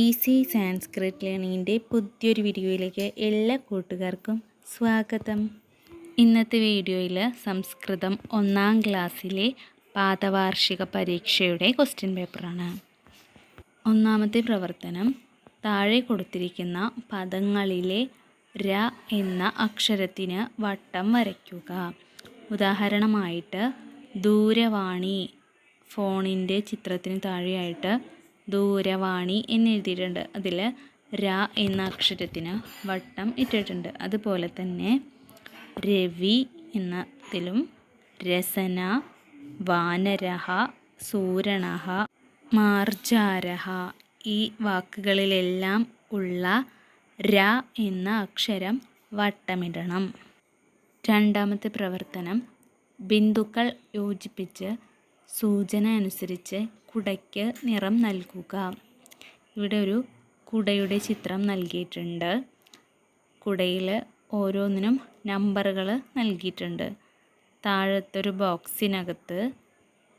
Easy Sanskrit ലേണിങ്ങിന്റെ പുതിയൊരു വീഡിയോയിലേക്ക് എല്ലാ കൂട്ടുകാർക്കും സ്വാഗതം. ഇന്നത്തെ വീഡിയോയിൽ സംസ്കൃതം ഒന്നാം ക്ലാസ്സിലെ പാദവാർഷിക പരീക്ഷയുടെ ക്വസ്റ്റ്യൻ പേപ്പറാണ്. ഒന്നാമത്തെ പ്രവർത്തനം താഴെ കൊടുത്തിരിക്കുന്ന പദങ്ങളിലെ ര എന്ന അക്ഷരത്തിന് വട്ടം വരയ്ക്കുക. ഉദാഹരണമായിട്ട് ദൂരവാണി ഫോണിന്റെ ചിത്രത്തിന് താഴെയായിട്ട് ദൂരവാണി എന്നെഴുതിയിട്ടുണ്ട്. അതിൽ ര എന്ന അക്ഷരത്തിന് വട്ടം ഇട്ടിട്ടുണ്ട്. അതുപോലെ തന്നെ രവി എന്നതിലും രസന വാനരഹ സൂരണഹ മാർജാരഹ ഈ വാക്കുകളിലെല്ലാം ഉള്ള ര എന്ന അക്ഷരം വട്ടമിടണം. രണ്ടാമത്തെ പ്രവർത്തനം ബിന്ദുക്കൾ യോജിപ്പിച്ച് സൂചന അനുസരിച്ച് കുടയ്ക്ക് നിറം നൽകുക. ഇവിടെ ഒരു കുടയുടെ ചിത്രം നൽകിയിട്ടുണ്ട്. കുടയിൽ ഓരോന്നിനും നമ്പറുകൾ നൽകിയിട്ടുണ്ട്. താഴത്തൊരു ബോക്സിനകത്ത്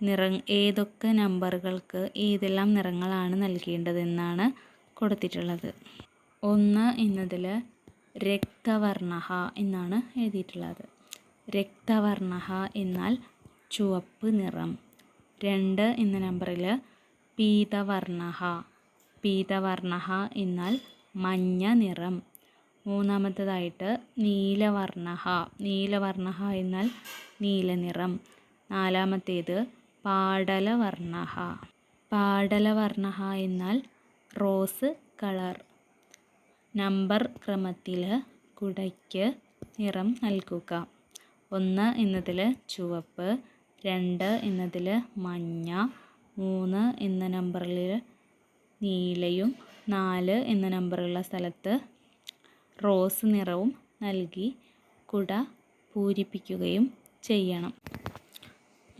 നിറ ഏതൊക്കെ നമ്പറുകൾക്ക് ഏതെല്ലാം നിറങ്ങളാണ് നൽകേണ്ടതെന്നാണ് കൊടുത്തിട്ടുള്ളത്. ഒന്ന് എന്നതിൽ രക്തവർണ എന്നാണ് എഴുതിയിട്ടുള്ളത്. രക്തവർണ എന്നാൽ ചുവപ്പ് നിറം. രണ്ട് എന്ന നമ്പറിൽ പീതവർണ പീതവർണ എന്നാൽ മഞ്ഞ നിറം. മൂന്നാമത്തേതായിട്ട് നീലവർണ നീലവർണ എന്നാൽ നീലനിറം നാലാമത്തേത് പാടലവർണ പാടലവർണ എന്നാൽ റോസ് കളർ. നമ്പർ ക്രമത്തിൽ കുടയ്ക്ക് നിറം നൽകുക. ഒന്ന് എന്നതിൽ ചുവപ്പ് രണ്ട് എന്നതിൽ മഞ്ഞ മൂന്ന് എന്ന നമ്പറിൽ നീലയും നാല് എന്ന നമ്പറുള്ള സ്ഥലത്ത് റോസ് നിറവും നൽകി കുട പൂരിപ്പിക്കുകയും ചെയ്യണം.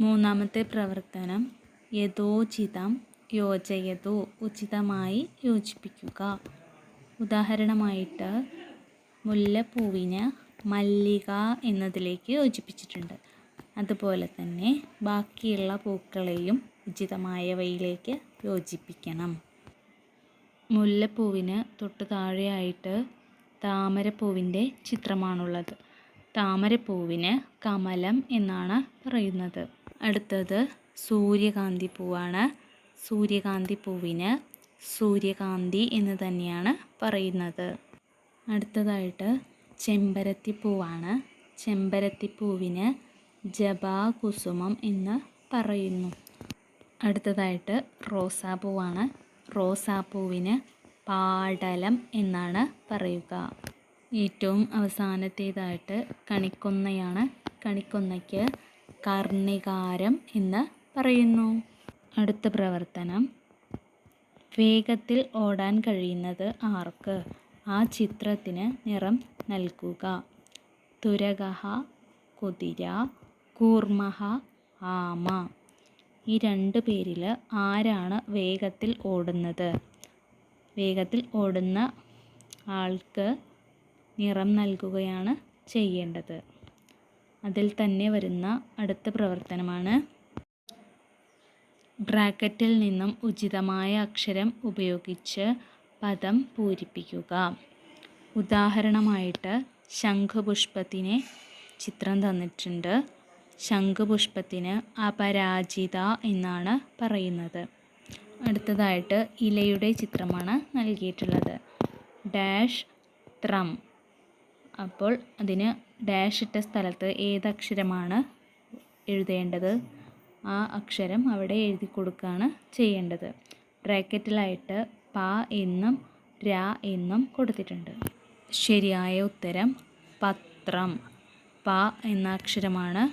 മൂന്നാമത്തെ പ്രവർത്തനം യഥോചിതം യോജയതു ഉചിതമായി യോജിപ്പിക്കുക. ഉദാഹരണമായിട്ട് മുല്ലപ്പൂവിന് മല്ലിക എന്നതിലേക്ക് യോജിപ്പിച്ചിട്ടുണ്ട്. അതുപോലെ തന്നെ ബാക്കിയുള്ള പൂക്കളെയും ഉചിതമായവയിലേക്ക് യോജിപ്പിക്കണം. മുല്ലപ്പൂവിന് തൊട്ട് താഴെയായിട്ട് താമരപ്പൂവിന്റെ ചിത്രമാണുള്ളത്. താമരപ്പൂവിന് കമലം എന്നാണ് പറയുന്നത്. അടുത്തത് സൂര്യകാന്തി പൂവാണ്. സൂര്യകാന്തി പൂവിന് സൂര്യകാന്തി എന്ന് തന്നെയാണ് പറയുന്നത്. അടുത്തതായിട്ട് ചെമ്പരത്തി പൂവാണ് ചെമ്പരത്തി ചെമ്പരത്തിപ്പൂവിന് ജപാകുസുമം എന്ന് പറയുന്നു. അടുത്തതായിട്ട് റോസാപ്പൂവാണ്. റോസാപ്പൂവിന് പാടലം എന്നാണ് പറയുക. ഏറ്റവും അവസാനത്തേതായിട്ട് കണിക്കൊന്നയാണ്. കണിക്കൊന്നയ്ക്ക് കർണികാരം എന്ന് പറയുന്നു. അടുത്ത പ്രവർത്തനം. വേഗത്തിൽ ഓടാൻ കഴിയുന്നത് ആർക്ക്? ആ ചിത്രത്തിന് നിറം നൽകുക. തുരകഹ കുതിര കൂർമഹ ആമ. ഈ രണ്ട് പേരിൽ ആരാണ് വേഗത്തിൽ ഓടുന്നത്? വേഗത്തിൽ ഓടുന്ന ആൾക്ക് നിറം നൽകുകയാണ് ചെയ്യേണ്ടത്. അതിൽ തന്നെ വരുന്ന അടുത്ത പ്രവർത്തനമാണ്. ബ്രാക്കറ്റിൽ നിന്നും ഉചിതമായ അക്ഷരം ഉപയോഗിച്ച് പദം പൂരിപ്പിക്കുക. ഉദാഹരണമായിട്ട് ശംഖുപുഷ്പത്തിനെ ചിത്രം തന്നിട്ടുണ്ട്. ശംഖുപുഷ്പത്തിന് അപരാജിത എന്നാണ് പറയുന്നത്. അടുത്തതായിട്ട് ഇലയുടെ ചിത്രമാണ് നൽകിയിട്ടുള്ളത്. ഡാഷ് ത്രം. അപ്പോൾ അതിന് ഡാഷ് ഇട്ട സ്ഥലത്ത് ഏതക്ഷരമാണ് എഴുതേണ്ടത്? ആ അക്ഷരം അവിടെ എഴുതി കൊടുക്കുകയാണ് ചെയ്യേണ്ടത്. ബ്രാക്കറ്റിലായിട്ട് പ എന്നും ര എന്നും കൊടുത്തിട്ടുണ്ട്. ശരിയായ ഉത്തരം പത്രം. പ എന്ന അക്ഷരമാണ്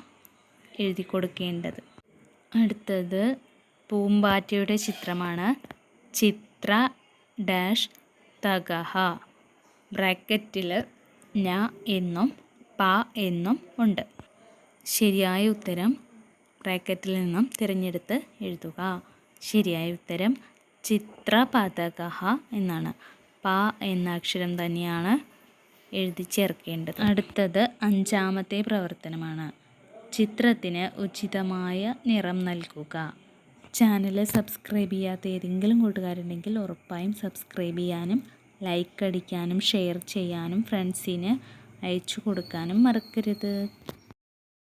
എഴുതി കൊടുക്കേണ്ടത്. അടുത്തത് പൂമ്പാറ്റയുടെ ചിത്രമാണ്. ചിത്ര ഡാഷ് തകഹ ബ്രാക്കറ്റിൽ ഞ എന്നും പ എന്നും ഉണ്ട്. ശരിയായ ഉത്തരം ബ്രാക്കറ്റിൽ നിന്നും തിരഞ്ഞെടുത്ത് എഴുതുക. ശരിയായ ഉത്തരം ചിത്രപതകഹ എന്നാണ്. പ എന്ന അക്ഷരം തന്നെയാണ് എഴുതി ചേർക്കേണ്ടത്. അടുത്തത് അഞ്ചാമത്തെ പ്രവർത്തനമാണ്. ചിത്രത്തിന് ഉചിതമായ നിറം നൽകുക. ചാനൽ സബ്സ്ക്രൈബ് ചെയ്യാത്ത ഏതെങ്കിലും കൂട്ടുകാരുണ്ടെങ്കിൽ ഉറപ്പായും സബ്സ്ക്രൈബ് ചെയ്യാനും ലൈക്ക് അടിക്കാനും ഷെയർ ചെയ്യാനും ഫ്രണ്ട്സിന് അയച്ചു കൊടുക്കാനും മറക്കരുത്.